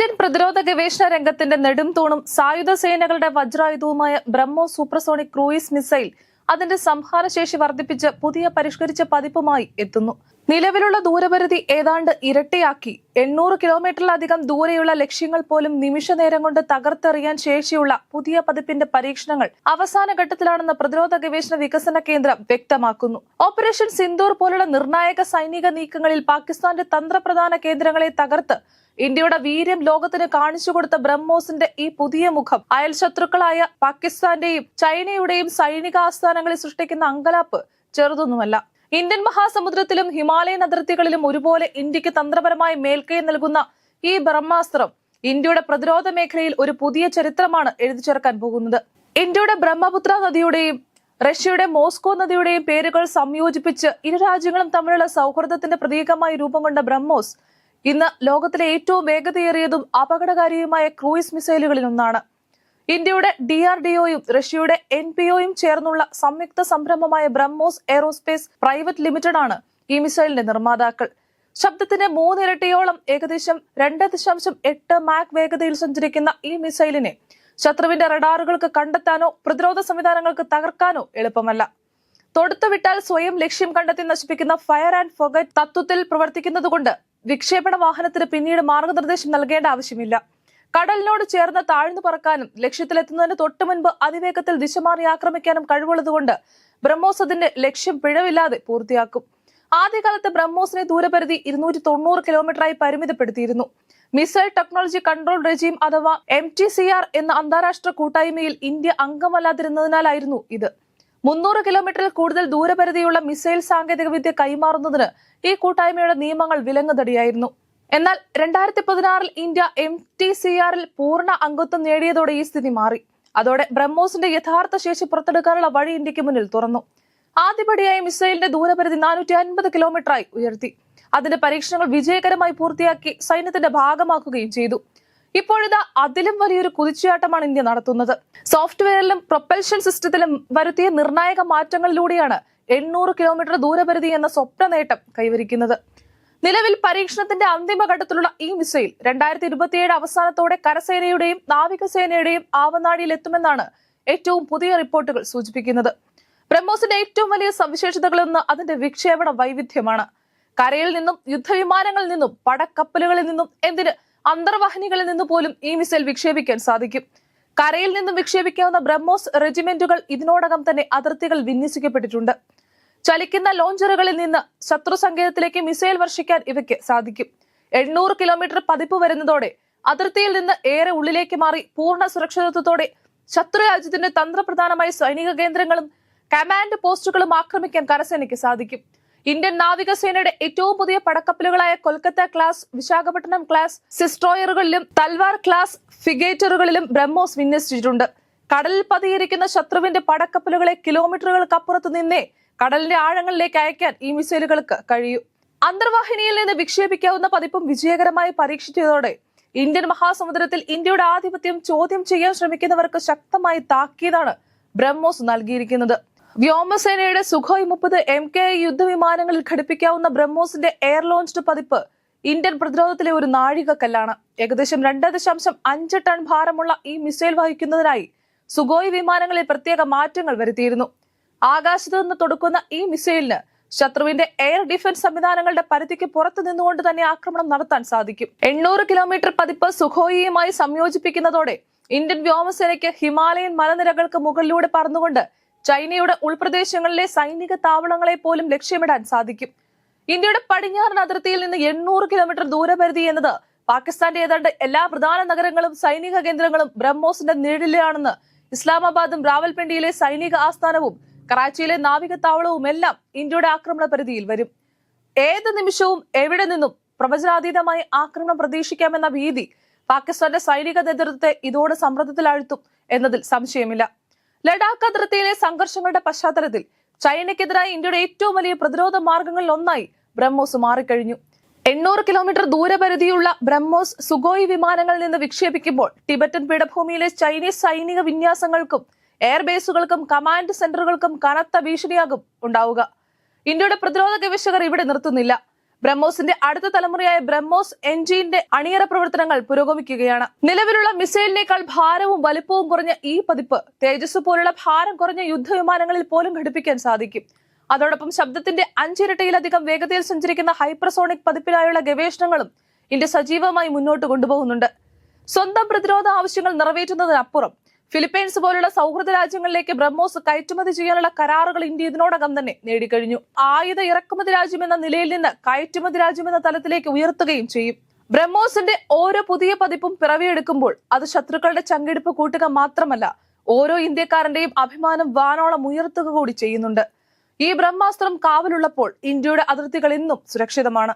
Indian പ്രതിരോധ ഗവേഷണ രംഗത്തിന്റെ നെടും തൂണും സായുധ സേനകളുടെ വജ്രായുധവുമായ ബ്രഹ്മോ സൂപ്പർസോണിക് ക്രൂയിസ് മിസൈൽ അതിന്റെ സംഹാരശേഷി വർദ്ധിപ്പിച്ച് പുതിയ പരിഷ്കരിച്ച പതിപ്പുമായി എത്തുന്നു. നിലവിലുള്ള ദൂരപരിധി ഏതാണ്ട് ഇരട്ടിയാക്കി. എണ്ണൂറ് കിലോമീറ്ററിലധികം ദൂരെയുള്ള ലക്ഷ്യങ്ങൾ പോലും നിമിഷ നേരം കൊണ്ട് തകർത്തെറിയാൻ ശേഷിയുള്ള പുതിയ പതിപ്പിന്റെ പരീക്ഷണങ്ങൾ അവസാന ഘട്ടത്തിലാണെന്ന് പ്രതിരോധ ഗവേഷണ വികസന കേന്ദ്രം വ്യക്തമാക്കുന്നു. ഓപ്പറേഷൻ സിന്ദൂർ പോലുള്ള നിർണായക സൈനിക നീക്കങ്ങളിൽ പാകിസ്ഥാന്റെ തന്ത്രപ്രധാന കേന്ദ്രങ്ങളെ തകർത്ത് ഇന്ത്യയുടെ വീര്യം ലോകത്തിന് കാണിച്ചു കൊടുത്ത ബ്രഹ്മോസിന്റെ ഈ പുതിയ മുഖം അയൽ ശത്രുക്കളായ പാകിസ്ഥാന്റെയും ചൈനയുടെയും സൈനിക ആസ്ഥാനങ്ങളിൽ സൃഷ്ടിക്കുന്ന അങ്കലാപ്പ് ചെറുതൊന്നുമല്ല. ഇന്ത്യൻ മഹാസമുദ്രത്തിലും ഹിമാലയൻ അതിർത്തികളിലും ഒരുപോലെ ഇന്ത്യയ്ക്ക് തന്ത്രപരമായി മേൽക്കൈ നൽകുന്ന ഈ ബ്രഹ്മാസ്ത്രം ഇന്ത്യയുടെ പ്രതിരോധ മേഖലയിൽ ഒരു പുതിയ ചരിത്രമാണ് എഴുതി ചേർക്കാൻ പോകുന്നത്. ഇന്ത്യയുടെ ബ്രഹ്മപുത്ര നദിയുടെയും റഷ്യയുടെ മോസ്കോ നദിയുടെയും പേരുകൾ സംയോജിപ്പിച്ച് ഇരു രാജ്യങ്ങളും തമ്മിലുള്ള സൗഹൃദത്തിന്റെ പ്രതീകമായി രൂപം കൊണ്ട ബ്രഹ്മോസ് ഇന്ന് ലോകത്തിലെ ഏറ്റവും വേഗതയേറിയതും അപകടകാരിയുമായ ക്രൂയിസ് മിസൈലുകളിൽ ഒന്നാണ്. ഇന്ത്യയുടെ ഡി ആർ ഡി ഒയും റഷ്യയുടെ എൻ പി ഒയും ചേർന്നുള്ള സംയുക്ത സംരംഭമായ ബ്രഹ്മോസ് എയറോസ്പേസ് പ്രൈവറ്റ് ലിമിറ്റഡ് ആണ് ഈ മിസൈലിന്റെ നിർമ്മാതാക്കൾ. ശബ്ദത്തിന് മൂന്നിരട്ടിയോളം ഏകദേശം രണ്ട് ദശാംശം എട്ട് മാക് വേഗതയിൽ സഞ്ചരിക്കുന്ന ഈ മിസൈലിനെ ശത്രുവിന്റെ റഡാറുകൾക്ക് കണ്ടെത്താനോ പ്രതിരോധ സംവിധാനങ്ങൾക്ക് തകർക്കാനോ എളുപ്പമല്ല. തൊടുത്തുവിട്ടാൽ സ്വയം ലക്ഷ്യം കണ്ടെത്തി നശിപ്പിക്കുന്ന ഫയർ ആൻഡ് ഫൊഗറ്റ് തത്വത്തിൽ പ്രവർത്തിക്കുന്നതുകൊണ്ട് വിക്ഷേപണ വാഹനത്തിന് പിന്നീട് മാർഗനിർദ്ദേശം നൽകേണ്ട ആവശ്യമില്ല. കടലിനോട് ചേർന്ന് താഴ്ന്നു പറക്കാനും ലക്ഷ്യത്തിലെത്തുന്നതിന് തൊട്ടു മുൻപ് അതിവേഗത്തിൽ ദിശമാറി ആക്രമിക്കാനും കഴിവുള്ളതുകൊണ്ട് ബ്രഹ്മോസ് അതിന്റെ ലക്ഷ്യം പിഴവില്ലാതെ പൂർത്തിയാക്കും. ആദ്യകാലത്ത് ബ്രഹ്മോസിനെ ദൂരപരിധി ഇരുന്നൂറ്റി തൊണ്ണൂറ് കിലോമീറ്ററായി പരിമിതപ്പെടുത്തിയിരുന്നു. മിസൈൽ ടെക്നോളജി കൺട്രോൾ റെജീം അഥവാ എം ടി സി ആർ എന്ന അന്താരാഷ്ട്ര കൂട്ടായ്മയിൽ ഇന്ത്യ അംഗമല്ലാതിരുന്നതിനാലായിരുന്നു ഇത്. മുന്നൂറ് കിലോമീറ്ററിൽ കൂടുതൽ ദൂരപരിധിയുള്ള മിസൈൽ സാങ്കേതികവിദ്യ കൈമാറുന്നതിന് ഈ കൂട്ടായ്മയുടെ നിയമങ്ങൾ വിലങ്ങുതടിയായിരുന്നു. എന്നാൽ രണ്ടായിരത്തി പതിനാറിൽ ഇന്ത്യ എം ടി സി ആറിൽ പൂർണ അംഗത്വം നേടിയതോടെ ഈ സ്ഥിതി മാറി. അതോടെ ബ്രഹ്മോസിന്റെ യഥാർത്ഥ ശേഷി പുറത്തെടുക്കാനുള്ള വഴി ഇന്ത്യയ്ക്ക് മുന്നിൽ തുറന്നു. ആദ്യപടിയായി മിസൈലിന്റെ ദൂരപരിധി നാനൂറ്റി അൻപത് കിലോമീറ്ററായി ഉയർത്തി. അതിന്റെ പരീക്ഷണങ്ങൾ വിജയകരമായി പൂർത്തിയാക്കി സൈന്യത്തിന്റെ ഭാഗമാക്കുകയും ചെയ്തു. ഇപ്പോഴിതാ അതിലും വലിയൊരു കുതിച്ചുചാട്ടമാണ് ഇന്ത്യ നടത്തുന്നത്. സോഫ്റ്റ്വെയറിലും പ്രൊപ്പൽഷൻ സിസ്റ്റത്തിലും വരുത്തിയ നിർണായക മാറ്റങ്ങളിലൂടെയാണ് എണ്ണൂറ് കിലോമീറ്റർ ദൂരപരിധി എന്ന സ്വപ്ന നേട്ടം കൈവരിക്കുന്നത്. നിലവിൽ പരീക്ഷണത്തിന്റെ അന്തിമഘട്ടത്തിലുള്ള ഈ മിസൈൽ രണ്ടായിരത്തി ഇരുപത്തിയേഴ് അവസാനത്തോടെ കരസേനയുടെയും നാവികസേനയുടെയും ആവനാഴിയിൽ എത്തുമെന്നാണ് ഏറ്റവും പുതിയ റിപ്പോർട്ടുകൾ സൂചിപ്പിക്കുന്നത്. ബ്രഹ്മോസിന്റെ ഏറ്റവും വലിയ സവിശേഷതകളൊന്ന് അതിന്റെ വിക്ഷേപണ വൈവിധ്യമാണ്. കരയിൽ നിന്നും യുദ്ധവിമാനങ്ങളിൽ നിന്നും പടക്കപ്പലുകളിൽ നിന്നും എന്തിന് അന്തർവാഹിനികളിൽ നിന്ന് പോലും ഈ മിസൈൽ വിക്ഷേപിക്കാൻ സാധിക്കും. കരയിൽ നിന്നും വിക്ഷേപിക്കാവുന്ന ബ്രഹ്മോസ് റെജിമെന്റുകൾ ഇതിനോടകം തന്നെ അതിർത്തികൾ വിന്യസിക്കപ്പെട്ടിട്ടുണ്ട്. ചലിക്കുന്ന ലോഞ്ചറുകളിൽ നിന്ന് ശത്രു സങ്കേതത്തിലേക്ക് മിസൈൽ വർഷിക്കാൻ ഇവയ്ക്ക് സാധിക്കും. എണ്ണൂറ് കിലോമീറ്റർ പതിപ്പ് വരുന്നതോടെ അതിർത്തിയിൽ നിന്ന് ഏറെ ഉള്ളിലേക്ക് മാറി പൂർണ സുരക്ഷിതത്വത്തോടെ ശത്രു രാജ്യത്തിന്റെ തന്ത്രപ്രധാനമായ സൈനിക കേന്ദ്രങ്ങളും കമാൻഡ് പോസ്റ്റുകളും ആക്രമിക്കാൻ കരസേനയ്ക്ക് സാധിക്കും. ഇന്ത്യൻ നാവികസേനയുടെ ഏറ്റവും പുതിയ പടക്കപ്പലുകളായ കൊൽക്കത്ത ക്ലാസ് വിശാഖപട്ടണം ക്ലാസ് സിസ്ട്രോയറുകളിലും തൽവാർ ക്ലാസ് ഫിഗേറ്ററുകളിലും ബ്രഹ്മോസ് വിന്യസിച്ചിട്ടുണ്ട്. കടലിൽ പതിയിരിക്കുന്ന ശത്രുവിന്റെ പടക്കപ്പലുകളെ കിലോമീറ്ററുകൾക്കപ്പുറത്ത് നിന്നേ കടലിന്റെ ആഴങ്ങളിലേക്ക് അയക്കാൻ ഈ മിസൈലുകൾക്ക് കഴിയൂ. അന്തർവാഹിനിയിൽ നിന്ന് വിക്ഷേപിക്കാവുന്ന പതിപ്പും വിജയകരമായി പരീക്ഷിച്ചതോടെ ഇന്ത്യൻ മഹാസമുദ്രത്തിൽ ഇന്ത്യയുടെ ആധിപത്യം ചോദ്യം ചെയ്യാൻ ശ്രമിക്കുന്നവർക്ക് ശക്തമായി താക്കീതാണ് ബ്രഹ്മോസ് നൽകിയിരിക്കുന്നത്. വ്യോമസേനയുടെ സുഖോയ് മുപ്പത് എം കെ യുദ്ധവിമാനങ്ങളിൽ ഘടിപ്പിക്കാവുന്ന ബ്രഹ്മോസിന്റെ എയർ ലോഞ്ച്ഡ് പതിപ്പ് ഇന്ത്യൻ പ്രതിരോധത്തിലെ ഒരു നാഴികക്കല്ലാണ്. ഏകദേശം രണ്ട് ദശാംശം അഞ്ച് ടൺ ഭാരമുള്ള ഈ മിസൈൽ വഹിക്കുന്നതിനായി സുഗോയ് വിമാനങ്ങളിൽ പ്രത്യേക മാറ്റങ്ങൾ വരുത്തിയിരുന്നു. ആകാശത്ത് നിന്ന് തൊടുക്കുന്ന ഈ മിസൈലിന് ശത്രുവിന്റെ എയർ ഡിഫൻസ് സംവിധാനങ്ങളുടെ പരിധിക്ക് പുറത്തു നിന്നുകൊണ്ട് തന്നെ ആക്രമണം നടത്താൻ സാധിക്കും. എണ്ണൂറ് കിലോമീറ്റർ പതിപ്പ് സുഖോയിയുമായി സംയോജിപ്പിക്കുന്നതോടെ ഇന്ത്യൻ വ്യോമസേനയ്ക്ക് ഹിമാലയൻ മലനിരകൾക്ക് മുകളിലൂടെ പറന്നുകൊണ്ട് ചൈനയുടെ ഉൾപ്രദേശങ്ങളിലെ സൈനിക താവളങ്ങളെ പോലും ലക്ഷ്യമിടാൻ സാധിക്കും. ഇന്ത്യയുടെ പടിഞ്ഞാറൻ അതിർത്തിയിൽ നിന്ന് എണ്ണൂറ് കിലോമീറ്റർ ദൂരപരിധി എന്നത് പാകിസ്ഥാന്റെ ഏതാണ്ട് എല്ലാ പ്രധാന നഗരങ്ങളും സൈനിക കേന്ദ്രങ്ങളും ബ്രഹ്മോസിന്റെ നിഴലിലാണെന്ന് ഇസ്ലാമാബാദും റാവൽപിണ്ടിയിലെ സൈനിക ആസ്ഥാനവും കറാച്ചിയിലെ നാവിക താവളവും എല്ലാം ഇന്ത്യയുടെ ആക്രമണ പരിധിയിൽ വരും. ഏത് നിമിഷവും എവിടെ നിന്നും പ്രവചനാതീതമായി ആക്രമണം പ്രതീക്ഷിക്കാമെന്ന ഭീതി പാകിസ്ഥാന്റെ സൈനിക നേതൃത്വത്തെ ഇതോടെ സമ്മർദ്ദത്തിലാഴ്ത്തും എന്നതിൽ സംശയമില്ല. ലഡാക്ക് അതിർത്തിയിലെ സംഘർഷങ്ങളുടെ പശ്ചാത്തലത്തിൽ ചൈനയ്ക്കെതിരായി ഇന്ത്യയുടെ ഏറ്റവും വലിയ പ്രതിരോധ മാർഗങ്ങളിൽ ഒന്നായി ബ്രഹ്മോസ് മാറിക്കഴിഞ്ഞു. എണ്ണൂറ് കിലോമീറ്റർ ദൂരപരിധിയുള്ള ബ്രഹ്മോസ് സുഗോയി വിമാനങ്ങളിൽ നിന്ന് വിക്ഷേപിക്കുമ്പോൾ ടിബറ്റൻ പീഠഭൂമിയിലെ ചൈനീസ് സൈനിക വിന്യാസങ്ങൾക്കും എയർബേസുകൾക്കും കമാൻഡ് സെന്ററുകൾക്കും കനത്ത ഭീഷണിയാകും ഉണ്ടാവുക. ഇന്ത്യയുടെ പ്രതിരോധ ഗവേഷകർ ഇവിടെ നിർത്തുന്നില്ല. ബ്രഹ്മോസിന്റെ അടുത്ത തലമുറയായ ബ്രഹ്മോസ് എൻജിന്റെ അണിയറ പ്രവർത്തനങ്ങൾ പുരോഗമിക്കുകയാണ്. നിലവിലുള്ള മിസൈലിനേക്കാൾ ഭാരവും വലിപ്പവും കുറഞ്ഞ ഈ പതിപ്പ് തേജസ് പോലുള്ള ഭാരം കുറഞ്ഞ യുദ്ധവിമാനങ്ങളിൽ പോലും ഘടിപ്പിക്കാൻ സാധിക്കും. അതോടൊപ്പം ശബ്ദത്തിന്റെ അഞ്ചിരട്ടിയിലധികം വേഗതയിൽ സഞ്ചരിക്കുന്ന ഹൈപ്പർസോണിക് പതിപ്പിനായുള്ള ഗവേഷണങ്ങളും ഇന്ത്യ സജീവമായി മുന്നോട്ട് കൊണ്ടുപോകുന്നുണ്ട്. സ്വന്തം പ്രതിരോധ ആവശ്യങ്ങൾ നിറവേറ്റുന്നതിനപ്പുറം ഫിലിപ്പൈൻസ് പോലുള്ള സൗഹൃദ രാജ്യങ്ങളിലേക്ക് ബ്രഹ്മോസ് കയറ്റുമതി ചെയ്യാനുള്ള കരാറുകൾ ഇന്ത്യ ഇതിനോടകം തന്നെ നേടിക്കഴിഞ്ഞു. ആയുധ ഇറക്കുമതി രാജ്യമെന്ന നിലയിൽ നിന്ന് കയറ്റുമതി രാജ്യമെന്ന തലത്തിലേക്ക് ഉയർത്തുകയും ചെയ്യും. ബ്രഹ്മോസിന്റെ ഓരോ പുതിയ പതിപ്പും പിറവിയെടുക്കുമ്പോൾ അത് ശത്രുക്കളുടെ ചങ്കെടുപ്പ് കൂട്ടുക മാത്രമല്ല ഓരോ ഇന്ത്യക്കാരന്റെയും അഭിമാനം വാനോളം ഉയർത്തുക കൂടി ചെയ്യുന്നുണ്ട്. ഈ ബ്രഹ്മാസ്ത്രം കാവലുള്ളപ്പോൾ ഇന്ത്യയുടെ അതിർത്തികൾ ഇന്നും സുരക്ഷിതമാണ്.